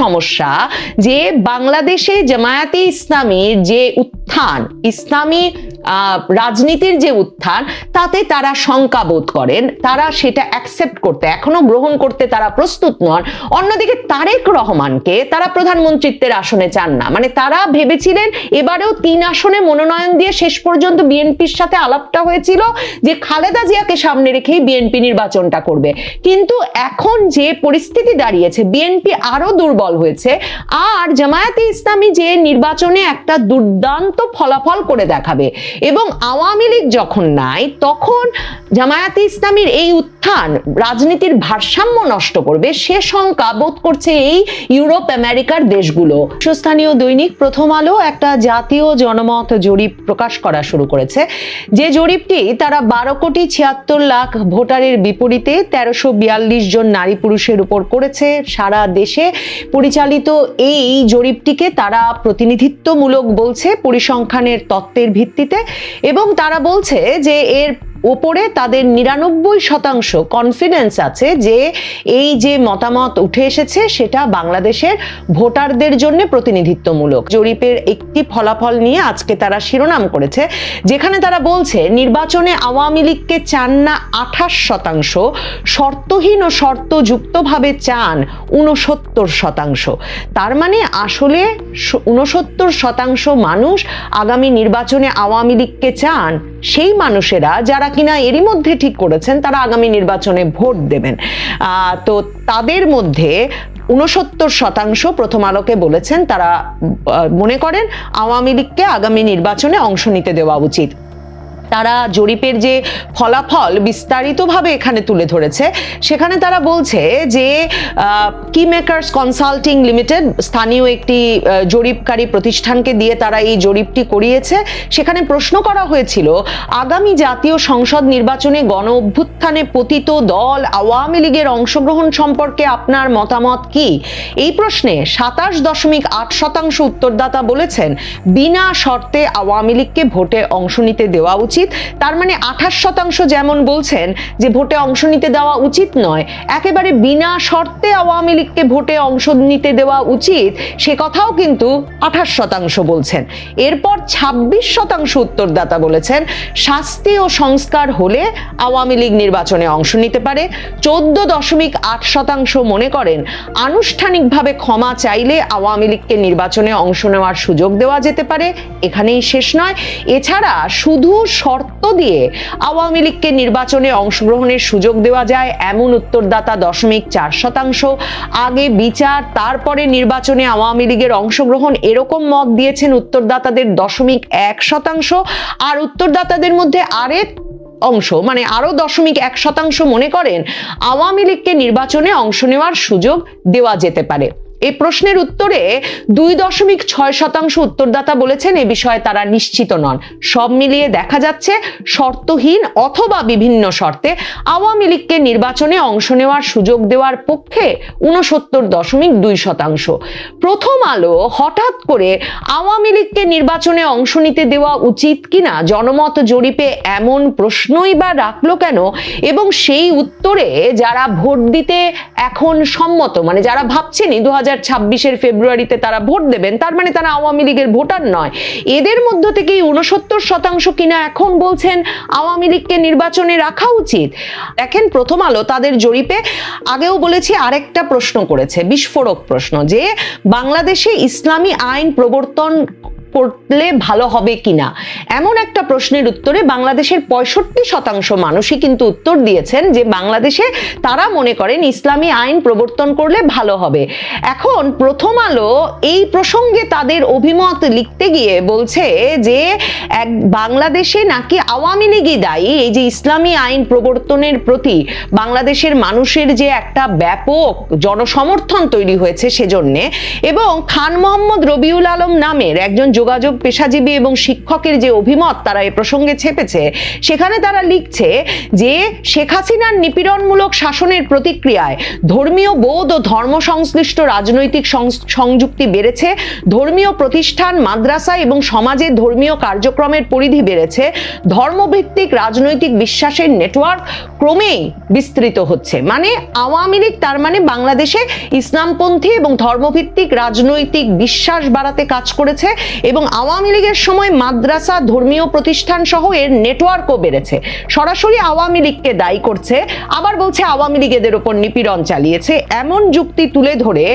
সমস্যা যে বাংলাদেশে জামায়াতে ইসলামীর যে উত্থান, ইসলামী রাজনীতির যে উত্থান, তাতে তারা শঙ্কা বোধ করেন, তারা সেটা অ্যাকসেপ্ট করতে, এখনও গ্রহণ করতে তারা প্রস্তুত নন। অন্যদিকে তারেক রহমানকে তারা প্রধানমন্ত্রিত্বের আসনে চান না। মানে তারা ভেবেছিলেন এবারেও তিন আসনে মনোনয়ন দিয়ে শেষ পর্যন্ত বিএনপির সাথে আলাপটা হয়েছিল যে খালেদা জিয়াকে সামনে রেখেই বিএনপি নির্বাচনটা করবে। কিন্তু এখন যে পরিস্থিতি দাঁড়িয়েছে, বিএনপি আরও দুর্বল হয়েছে। আর জামায়াতে ইসলামী যে নির্বাচনে একটা দুর্দান্ত ফলাফল করে দেখাবে এবং আওয়ামী লীগ যখন নাই, তখন জামায়াতে ইসলামীর এই উত্থান রাজনীতির ভারসাম্য নষ্ট করবে, সে শঙ্কা বোধ করছে এই ইউরোপ আমেরিকার দেশগুলো। স্থানীয় দৈনিক প্রথম আলো একটা জাতীয় জনমত জরিপ প্রকাশ করা শুরু করেছে। যে জরিপটি তারা বারো কোটি ছিয়াত্তর লাখ ভোটারের বিপরীতে তেরোশো বিয়াল্লিশ জন নারী পুরুষের উপর করেছে। সারা দেশে পরিচালিত এই জরিপটিকে তারা প্রতিনিধিত্বমূলক বলছে পরিসংখ্যানের তত্ত্বের ভিত্তিতে এবং তারা বলছে যে এর ওপরে তাদের নিরানব্বই শতাংশ কনফিডেন্স আছে যে এই যে মতামত উঠে এসেছে, সেটা বাংলাদেশের ভোটারদের জন্য প্রতিনিধিত্বমূলক। জরিপের একটি ফলাফল নিয়ে আজকে তারা শিরোনাম করেছে, যেখানে তারা বলছে, নির্বাচনে আওয়ামী লীগকে চান না আঠাশ শতাংশ, শর্তহীন ও শর্তযুক্তভাবে চান উনসত্তর শতাংশ। তার মানে আসলে উনসত্তর শতাংশ মানুষ আগামী নির্বাচনে আওয়ামী লীগকে চান সেই মানুষেরা যারা কিনা এরই মধ্যে ঠিক করেছেন, তারা আগামী নির্বাচনে ভোট দেবেন। তো তাদের মধ্যে উনসত্তর শতাংশ প্রথম আলোকে বলেছেন তারা মনে করেন আওয়ামী লীগকে আগামী নির্বাচনে অংশ নিতে দেওয়া উচিত। তারা জরিপের যে ফলাফল বিস্তারিতভাবে এখানে তুলে ধরেছে, সেখানে তারা বলছে যে কি মেকার্স কনসাল্টিং লিমিটেড স্থানীয় একটি জরিপকারী প্রতিষ্ঠানকে দিয়ে তারা এই জরিপটি করিয়েছে। সেখানে প্রশ্ন করা হয়েছিল, আগামী জাতীয় সংসদ নির্বাচনে গণ অভ্যুত্থানে পতিত দল আওয়ামী লীগের অংশগ্রহণ সম্পর্কে আপনার মতামত কি? এই প্রশ্নে সাতাশ দশমিক আট শতাংশ উত্তরদাতা বলেছেন, বিনা শর্তে আওয়ামী লীগকে ভোটে অংশ নিতে দেওয়া উচিত। তার মানে আঠাশ শতাংশ যেমন বলছেন যে ভোটে অংশ নিতে দেওয়া উচিত নয়, একেবারে বিনা শর্তে আওয়ামী লীগকে ভোটে অংশ নিতে দেওয়া উচিত, সে কথাও কিন্তু আঠাশ শতাংশ বলছেন। এরপর ছাব্বিশ শতাংশ উত্তরদাতা বলেছেন, শাস্তি ও সংস্কার হলে আওয়ামী লীগ নির্বাচনে অংশ নিতে পারে। চোদ্দ দশমিক আট শতাংশ মনে করেন, আনুষ্ঠানিকভাবে ক্ষমা চাইলে আওয়ামী লীগকে নির্বাচনে অংশ নেওয়ার সুযোগ দেওয়া যেতে পারে। এখানেই শেষ নয়। এছাড়া শুধু শর্ত দিয়ে আওয়ামী লীগকে নির্বাচনে অংশগ্রহণের সুযোগ দেওয়া যায়, এমন উত্তরদাতা দশমিক চার শতাংশ। আগে বিচার, তারপরে নির্বাচনে আওয়ামী লীগের অংশগ্রহণ, এরকম মত দিয়েছেন উত্তরদাতাদের দশমিক এক শতাংশ। আর উত্তরদাতাদের মধ্যে আরেক অংশ মানে আরও দশমিক এক শতাংশ মনে করেন, আওয়ামী লীগকে নির্বাচনে অংশ নেওয়ার সুযোগ দেওয়া যেতে পারে। এই প্রশ্নের উত্তরে দুই দশমিক ছয় শতাংশ উত্তরদাতা বলেছেন এ বিষয়ে তারা নিশ্চিত নন। সব মিলিয়ে দেখা যাচ্ছে শর্তহীন অথবা বিভিন্ন শর্তে আওয়ামী লীগকে নির্বাচনে অংশ নেওয়ার সুযোগ দেওয়ার পক্ষে উনসত্তর দশমিক দুই শতাংশ। প্রথম আলো হঠাৎ করে আওয়ামী লীগকে নির্বাচনে অংশ নিতে দেওয়া উচিত কিনা জনমত জরিপে এমন প্রশ্নই বা রাখল কেন? এবং সেই উত্তরে যারা ভোট দিতে এখন সম্মত মানে যারা ভাবছেনই দু হাজার ছাব্বিশের ফেব্রুয়ারিতে তারা ভোট দেবেন। তার মানে তারা আওয়ামী লীগের ভোটার নয়। এদের মধ্য থেকেই উনসত্তর শতাংশ কিনা এখন বলছেন আওয়ামী লীগকে নির্বাচনে রাখা উচিত। দেখেন প্রথম আলো তাদের জরিপে আগেও বলেছি আরেকটা প্রশ্ন করেছে, বিস্ফোরক প্রশ্ন যে বাংলাদেশে ইসলামী আইন প্রবর্তন করলে ভালো হবে কিনা? এমন একটা প্রশ্নের উত্তরে বাংলাদেশের পঁয়ষট্টি শতাংশ মানুষই কিন্তু উত্তর দিয়েছেন যে বাংলাদেশে তারা মনে করেন ইসলামী আইন প্রবর্তন করলে ভালো হবে। এখন প্রথম আলো এই প্রসঙ্গে তাদের অভিমত লিখতে গিয়ে বলছে যে এক বাংলাদেশে নাকি আওয়ামী লীগই দায়ী? এই যে ইসলামী আইন প্রবর্তনের প্রতি বাংলাদেশের মানুষের যে একটা ব্যাপক জনসমর্থন তৈরি হয়েছে সেজন্যে এবং খান মোহাম্মদ রবিউল আলম নামের একজন যোগাযোগ পেশাজীবী এবং শিক্ষকের যে অভিমত তারা এ প্রসঙ্গে ছেপেছে, সেখানে তারা লিখছে যে শেখ হাসিনার নিপীড়নমূলক শাসনের প্রতিক্রিয়ায় ধর্মীয় বোধ ও ধর্ম সংশ্লিষ্ট রাজনৈতিক সংযুক্তি বেড়েছে, ধর্মীয় প্রতিষ্ঠান, মাদ্রাসা এবং সমাজে ধর্মীয় কার্যক্রমের পরিধি বেড়েছে, ধর্মভিত্তিক রাজনৈতিক বিশ্বাসের নেটওয়ার্ক ক্রমেই বিস্তৃত হচ্ছে। মানে আওয়ামী লীগ তার মানে বাংলাদেশে ইসলামপন্থী এবং ধর্মভিত্তিক রাজনৈতিক বিশ্বাস বাড়াতে কাজ করেছে এবং আওয়ামী লীগের সময় মাদ্রাসা, ধর্মীয় প্রতিষ্ঠান সহ এর নেটওয়ার্কও বেড়েছে। সরাসরি আওয়ামী লীগকে দায়ী করছে, আবার বলছে আওয়ামী লীগ এদের ওপর নিপীড়ন চালিয়েছে। এমন যুক্তি তুলে ধরে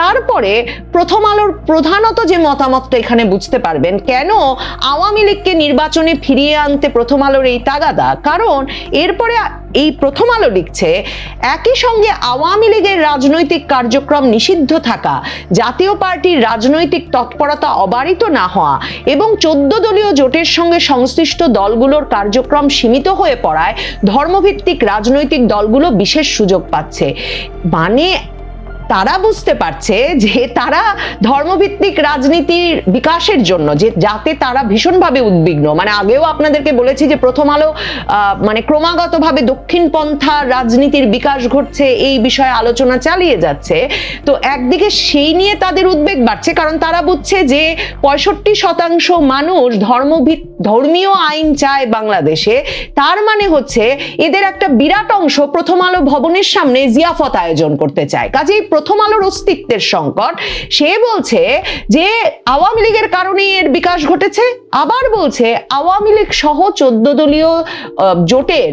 তারপরে প্রথম আলোর প্রধানত যে মতামতটা এখানে বুঝতে পারবেন, কেন আওয়ামী লীগকে নির্বাচনে ফিরিয়ে আনতে প্রথম আলোর এই তাগাদা? কারণ এরপরে এই প্রথম আলো লিখছে, একই সঙ্গে আওয়ামী লীগের রাজনৈতিক কার্যক্রম নিষিদ্ধ থাকা, জাতীয় পার্টির রাজনৈতিক তৎপরতা অবারিত না হওয়া এবং চোদ্দ দলীয় জোটের সঙ্গে সংশ্লিষ্ট দলগুলোর কার্যক্রম সীমিত হয়ে পড়ায় ধর্মভিত্তিক রাজনৈতিক দলগুলো বিশেষ সুযোগ পাচ্ছে। মানে তারা বুঝতে পারছে যে তারা ধর্মভিত্তিক রাজনীতির বিকাশের জন্য, যে যাতে তারা ভীষণভাবে উদ্বিগ্ন। মানে আগেও আপনাদেরকে বলেছি যে প্রথম আলো মানে ক্রমাগতভাবে দক্ষিণ পন্থা রাজনীতির বিকাশ ঘটছে, এই বিষয়ে আলোচনা চালিয়ে যাচ্ছে। তো একদিকে সেই নিয়ে তাদের উদ্বেগ বাড়ছে, কারণ তারা বুঝছে যে পঁয়ষট্টি শতাংশ মানুষ ধর্মভিত, ধর্মীয় আইন চায় বাংলাদেশে। তার মানে হচ্ছে এদের একটা বিরাট অংশ প্রথম আলো ভবনের সামনে জিয়াফত আয়োজন করতে চায়। কাজেই প্রথম আলোর অস্তিত্বের সংকট। সে বলছে যে, আওয়ামী লীগের কারণে এর বিকাশ ঘটেছে। আবার বলছে, আওয়ামী লীগ সহ চোদ্দ দলীয় জোটের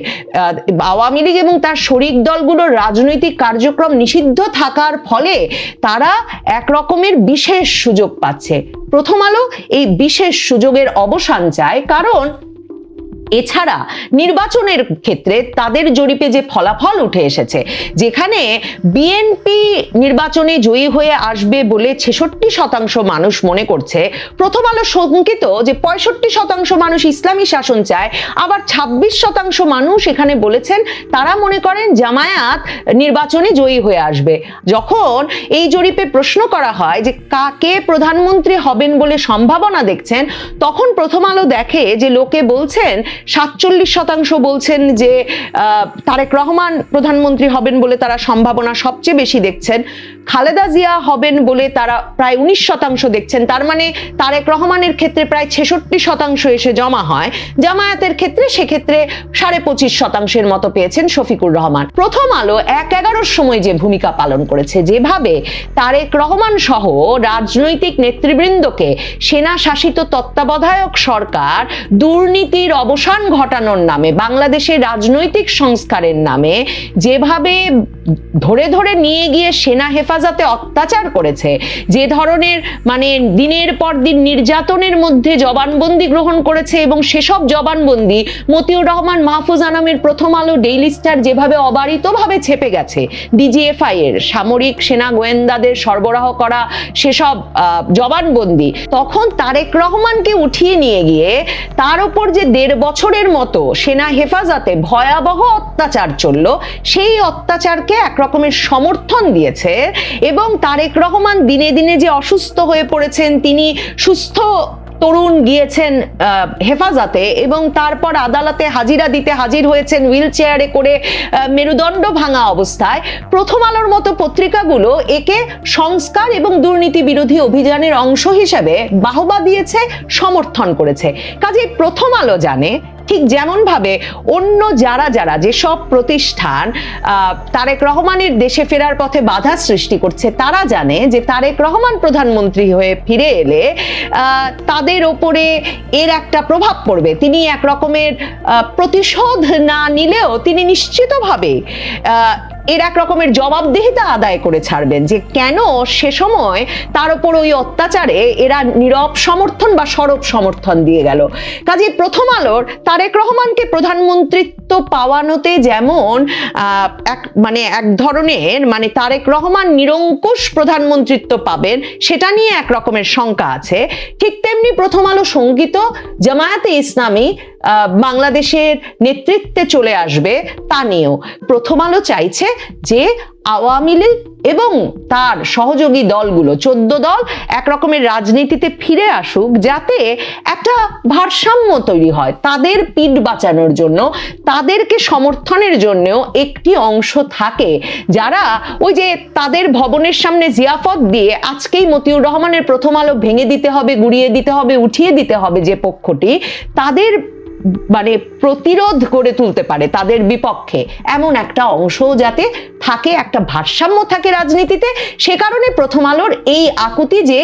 আওয়ামী লীগ এবং তার শরিক দলগুলোর রাজনৈতিক কার্যক্রম নিষিদ্ধ থাকার ফলে তারা এক রকমের বিশেষ সুযোগ পাচ্ছে। প্রথম আলো এই বিশেষ সুযোগের অবসান চায়। কারণ এছাড়া নির্বাচনের ক্ষেত্রে তাদের জরিপে যে ফলাফল উঠে এসেছে, যেখানে বিএনপি নির্বাচনে জয়ী হয়ে আসবে বলে ছেষট্টি শতাংশ মানুষ মনে করছে, প্রথম আলো শঙ্কিত যে পঁয়ষট্টি শতাংশ মানুষ ইসলামী শাসন চায়, আবার ছাব্বিশ শতাংশ মানুষ এখানে বলেছেন তারা মনে করেন জামায়াত নির্বাচনে জয়ী হয়ে আসবে। যখন এই জরিপে প্রশ্ন করা হয় যে কাকে প্রধানমন্ত্রী হবেন বলে সম্ভাবনা দেখছেন, তখন প্রথম আলো দেখে যে লোকে বলছেন সাতচল্লিশ শতাংশ বলছেন যে তারেক রহমান প্রধানমন্ত্রী হবেন বলে তারা সম্ভাবনা সবচেয়ে বেশি দেখছেন। খালেদা জিয়া হবেন বলে তারা প্রায় উনিশ শতাংশ দেখছেন। তার মানে তারেক রহমানের ক্ষেত্রে প্রায় ছেষট্টি শতাংশ এসে জমা হয়। জামায়াতের ক্ষেত্রে সেক্ষেত্রে সাড়ে পঁচিশ শতাংশের মতো পেয়েছেন শফিকুর রহমান। প্রথম আলো এক এগারোর সময় যে ভূমিকা পালন করেছে, যেভাবে তারেক রহমান সহ রাজনৈতিক নেতৃবৃন্দকে সেনা শাসিত তত্ত্বাবধায়ক সরকার দুর্নীতির অবসান ঘটানোর নামে, বাংলাদেশের রাজনৈতিক সংস্কারের নামে যেভাবে ধরে ধরে নিয়ে গিয়ে সেনা হেফাজতে অত্যাচার করেছে, যে ধরনের মানে দিনের পর দিন নির্যাতনের মধ্যে জবানবন্দি গ্রহণ করেছে এবং সেসব জবানবন্দি মতিউর রহমান, মাহফুজ আনামের প্রথম আলো ডেইলি স্টার যেভাবে অবারিতভাবে ছেপে গেছে, ডিজিএফআই এর সামরিক সেনা গোয়েন্দাদের সরবরাহ করা সেসব জবানবন্দি, তখন তারেক রহমানকে উঠিয়ে নিয়ে গিয়ে তার উপর যে দেড় বছরের মতো সেনা হেফাজতে ভয়াবহ অত্যাচার চলল। সেই অত্যাচারকে একরকমের সমর্থন দিয়েছে এবং তারেক রহমান দিনে দিনে যে অসুস্থ হয়ে পড়েছেন, তিনি সুস্থ তরুণ গিয়েছেন হেফাজতে এবং তারপর আদালতে হাজিরা দিতে হাজির হয়েছেন হুইল চেয়ারে করে মেরুদণ্ড ভাঙা অবস্থায়। প্রথম আলোর মতো পত্রিকাগুলো একে সংস্কার এবং দুর্নীতি বিরোধী অভিযানের অংশ হিসেবে বাহবা দিয়েছে, সমর্থন করেছে। কাজে প্রথম আলো জানে ঠিক যেমন ভাবে অন্য যারা যারা যেসব প্রতিষ্ঠান তারেক রহমানের দেশে ফেরার পথে বাধা সৃষ্টি করছে, তারা জানে যে তারেক রহমান প্রধানমন্ত্রী হয়ে ফিরে এলে তাদের ওপরে এর একটা প্রভাব পড়বে। তিনি এক রকমের প্রতিশোধ না নিলেও তিনি নিশ্চিতভাবে এর এক রকমের জবাবদিহিতা আদায় করে ছাড়বেন যে কেন সে সময় তার উপর ওই অত্যাচারে এরা নীরব সমর্থন বা সরব সমর্থন দিয়ে গেল। কাজে প্রথম আলোর তারেক রহমানকে প্রধানমন্ত্রিত্ব পাওয়ানোতে যেমন এক মানে এক ধরনের মানে তারেক রহমান নিরঙ্কুশ প্রধানমন্ত্রিত্ব পাবেন, সেটা নিয়ে এক রকমের শঙ্কা আছে। ঠিক তেমনি প্রথম আলো সংগীত জামায়াতে ইসলামী বাংলাদেশের নেতৃত্বে চলে আসবে তা নিয়েও। প্রথম আলো চাইছে যে আওয়ামী লীগ এবং তার সহযোগী দলগুলো, চোদ্দ দল এক রকমের রাজনীতিতে ফিরে আসুক যাতে একটা ভারসাম্য তৈরি হয় তাদের পিঠ বাঁচানোর জন্য, তাদেরকে সমর্থনের জন্যও একটি অংশ থাকে। যারা ওই যে তাদের ভবনের সামনে জিয়াফত দিয়ে আজকেই মতিউর রহমানের প্রথম আলো ভেঙে দিতে হবে, গুড়িয়ে দিতে হবে, উঠিয়ে দিতে হবে যে পক্ষটি, তাদের মানে প্রতিরোধ গড়ে তুলতে পারে তাদের বিপক্ষে। এমন একটা অংশ যাতে থাকে, একটা ভারসাম্য থাকে রাজনীতিতে, সে কারণে প্রথম আলোর এই আকুতি যে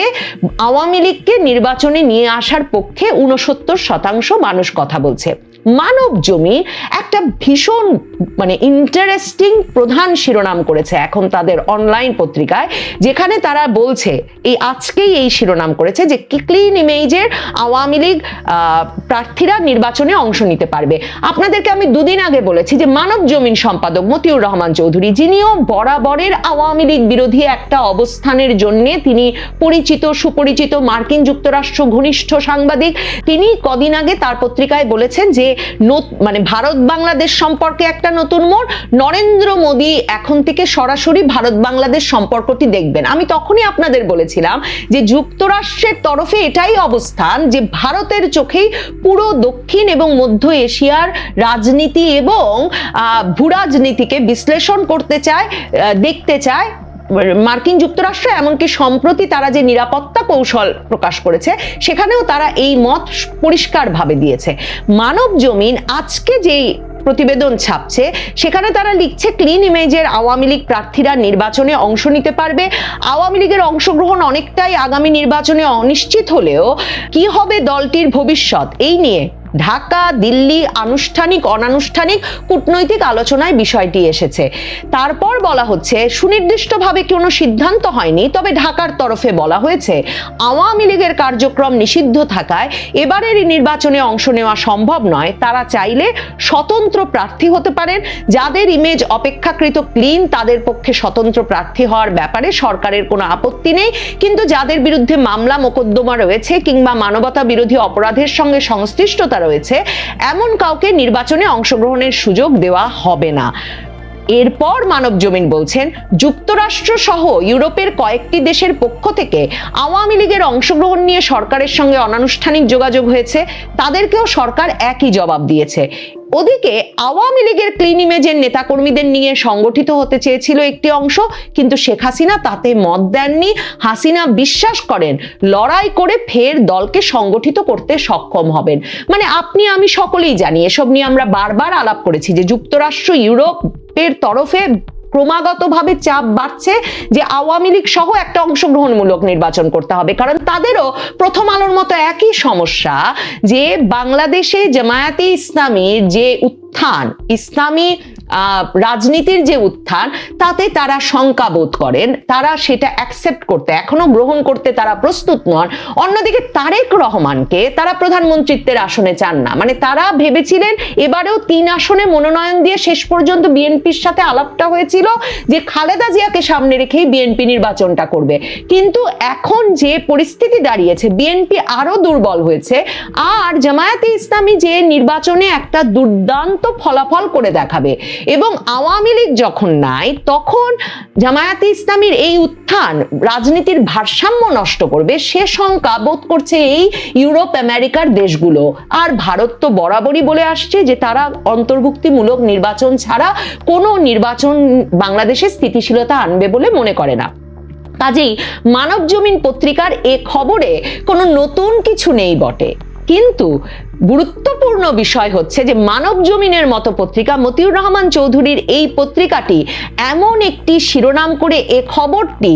আওয়ামী লীগকে নির্বাচনে নিয়ে আসার পক্ষে ঊনসত্তর শতাংশ মানুষ কথা বলছে। মানব জমি একটা ভীষণ মানে ইন্টারেস্টিং প্রধান শিরোনাম করেছে এখন তাদের অনলাইন পত্রিকায়, যেখানে তারা বলছে, এই আজকেই এই শিরোনাম করেছে যে ক্লিন ইমেজের আওয়ামী লীগ প্রার্থীরা নির্বাচনে অংশ নিতে পারবে। আপনাদেরকে আমি দুদিন আগে বলেছি যে মানব জমিন সম্পাদক মতিউর রহমান চৌধুরী, যিনিও বরাবরের আওয়ামী লীগ বিরোধী একটা অবস্থানের জন্যে তিনি পরিচিত, সুপরিচিত মার্কিন যুক্তরাষ্ট্র ঘনিষ্ঠ সাংবাদিক, তিনি কদিন আগে তার পত্রিকায় বলেছেন যে মানে ভারত বাংলাদেশ সম্পর্কে একটা নতুন মোড়। নরেন্দ্র মোদী এখন থেকে সরাসরি ভারত বাংলাদেশ সম্পর্কটি দেখবেন। আমি তখনই আপনাদের বলেছিলাম যে যুক্তরাষ্ট্রের তরফে এটাই অবস্থান যে ভারতের চোখেই পুরো দক্ষিণ এবং মধ্য এশিয়ার রাজনীতি এবং ভূরাজনীতিকে বিশ্লেষণ করতে চায় দেখতে চায় মার্কিন যুক্তরাষ্ট্র এমনকি সম্প্রতি তারা যে নিরাপত্তা কৌশল প্রকাশ করেছে, সেখানেও তারা এই মত পরিষ্কারভাবে দিয়েছে। মানব জমিন আজকে যেই প্রতিবেদন ছাপছে, সেখানে তারা লিখছে, ক্লিন ইমেজের আওয়ামী লীগ প্রার্থীরা নির্বাচনে অংশ নিতে পারবে। আওয়ামী লীগের অংশগ্রহণ অনেকটাই আগামী নির্বাচনে অনিশ্চিত হলেও কি হবে দলটির ভবিষ্যৎ, এই নিয়ে ঢাকা, দিল্লি আনুষ্ঠানিক, অনানুষ্ঠানিক কূটনৈতিক আলোচনায় বিষয়টি এসেছে। তারপর বলা হচ্ছে, সুনির্দিষ্টভাবে কোনো সিদ্ধান্ত হয়নি, তবে ঢাকার তরফে বলা হয়েছে, আওয়ামী লীগের কার্যক্রম নিষিদ্ধ থাকায় এবারের নির্বাচনে অংশ নেওয়া সম্ভব নয়। তারা চাইলে স্বতন্ত্র প্রার্থী হতে পারেন। যাদের ইমেজ অপেক্ষাকৃত ক্লিন তাদের পক্ষে স্বতন্ত্র প্রার্থী হওয়ার ব্যাপারে সরকারের কোনো আপত্তি নেই। কিন্তু যাদের বিরুদ্ধে মামলা মোকদ্দমা রয়েছে কিংবা মানবতা বিরোধী অপরাধের সঙ্গে সংশ্লিষ্টতা রয়েছে এমন কাউকে নির্বাচনে অংশগ্রহণের সুযোগ দেওয়া হবে না। এরপর মানব জমিন বলছেন, যুক্তরাষ্ট্র সহ ইউরোপের কয়েকটি দেশের পক্ষ থেকে আওয়ামী লীগের অংশগ্রহণ নিয়ে সরকারের সঙ্গে অনানুষ্ঠানিক যোগাযোগ হয়েছে, তাদেরকেও সরকার একই জবাব দিয়েছে। ওদিকে, আওয়ামী লীগের ক্লিন ইমেজের নেতাকর্মীদের নিয়ে সংগঠিত হতে চেয়েছিল একটি অংশ, কিন্তু শেখ হাসিনা তাতে মত দেননি। হাসিনা বিশ্বাস করেন, লড়াই করে ফের দলকে সংগঠিত করতে সক্ষম হবেন। মানে আপনি, আমি সকলেই জানি, এসব নিয়ে আমরা বারবার আলাপ করেছি যে যুক্তরাষ্ট্র ইউরোপের তরফে ক্রমাগতভাবে চাপ বাড়ছে যে আওয়ামী লীগ সহ একটা অংশগ্রহণমূলক নির্বাচন করতে হবে। কারণ তাদেরও প্রথম আলোর মতো একই সমস্যা যে বাংলাদেশে জামায়াতে ইসলামীর যে উত্থান, ইসলামী রাজনীতির যে উত্থান, তাতে তারা শঙ্কা বোধ করেন, তারা সেটা অ্যাকসেপ্ট করতে, এখনও গ্রহণ করতে তারা প্রস্তুত নন। অন্যদিকে তারেক রহমানকে তারা প্রধানমন্ত্রিত্বের আসনে চান না। মানে তারা ভেবেছিলেন এবারেও তিন আসনে মনোনয়ন দিয়ে শেষ পর্যন্ত বিএনপির সাথে আলাপটা হয়েছিল যে খালেদা জিয়াকে সামনে রেখেই বিএনপি নির্বাচনটা করবে। কিন্তু এখন যে পরিস্থিতি দাঁড়িয়েছে, বিএনপি আরও দুর্বল হয়েছে। আর জামায়াতে ইসলামী যে নির্বাচনে একটা দুর্দান্ত ফলাফল করে দেখাবে এবং আওয়ামী লীগ যখন নাই, তখন জামায়াতে ইসলামীর এই উত্থান রাজনীতির ভারসাম্য নষ্ট করবে, সে শঙ্কা বোধ করছে এই ইউরোপ, আমেরিকার দেশগুলো। আর ভারত তো বরাবরই বলে আসছে যে তারা অন্তর্ভুক্তিমূলক নির্বাচন ছাড়া কোনো নির্বাচন বাংলাদেশে স্থিতিশীলতা আনবে বলে মনে করে না। কাজেই মানব জমিন পত্রিকার এ খবরে কোনো নতুন কিছু নেই বটে। কিন্তু গুরুত্বপূর্ণ বিষয় হচ্ছে যে মানব জমিনের মতো পত্রিকা মতিউর রহমান চৌধুরীর এই পত্রিকাটি এমন একটি শিরোনাম করে এ খবরটি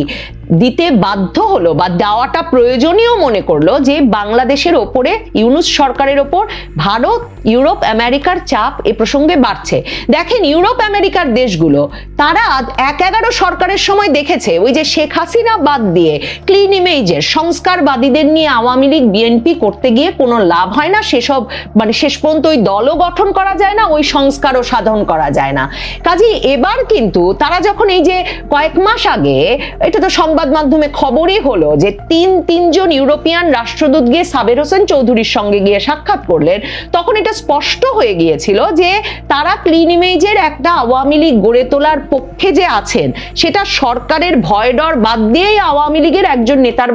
দিতে বাধ্য হলো বা দেওয়াটা প্রয়োজনীয় মনে করল যে বাংলাদেশের ওপরে, ইউনুস সরকারের ওপর, ভারত ইউরোপ আমেরিকার চাপ এ প্রসঙ্গে বাড়ছে। দেখেন ইউরোপ আমেরিকার দেশগুলো, তারা এক এগারো সরকারের সময় দেখেছে, ওই যে শেখ হাসিনা বাদ দিয়ে ক্লিন ইমেজের সংস্কারবাদীদের নিয়ে আওয়ামী লীগ বিএনপি করতে গিয়ে কোনো লাভ হয় না, সেসব মানে শেষ পর্যন্ত ওই দলও গঠন করা যায় না, ওই সংস্কারও সাধন করা যায় না। কাজেই এবার কিন্তু তারা যখন এই যে কয়েক মাস আগে, এটা তো সংবাদ মাধ্যমে খবরই হলো যে তিন, তিনজন ইউরোপিয়ান রাষ্ট্রদূত গিয়ে সাবের হোসেন চৌধুরীর সঙ্গে গিয়ে সাক্ষাৎ করলেন, তখন এটা এটা স্পষ্ট হয়ে গিয়েছিল যে তারা ক্লিন ইমেজের একটা আওয়ামী লীগ গড়ে তোলার পক্ষে যে আছেন, সেটা সরকারের ভয় ডর বাদ দিয়েই আওয়ামী লীগের একজন নেতার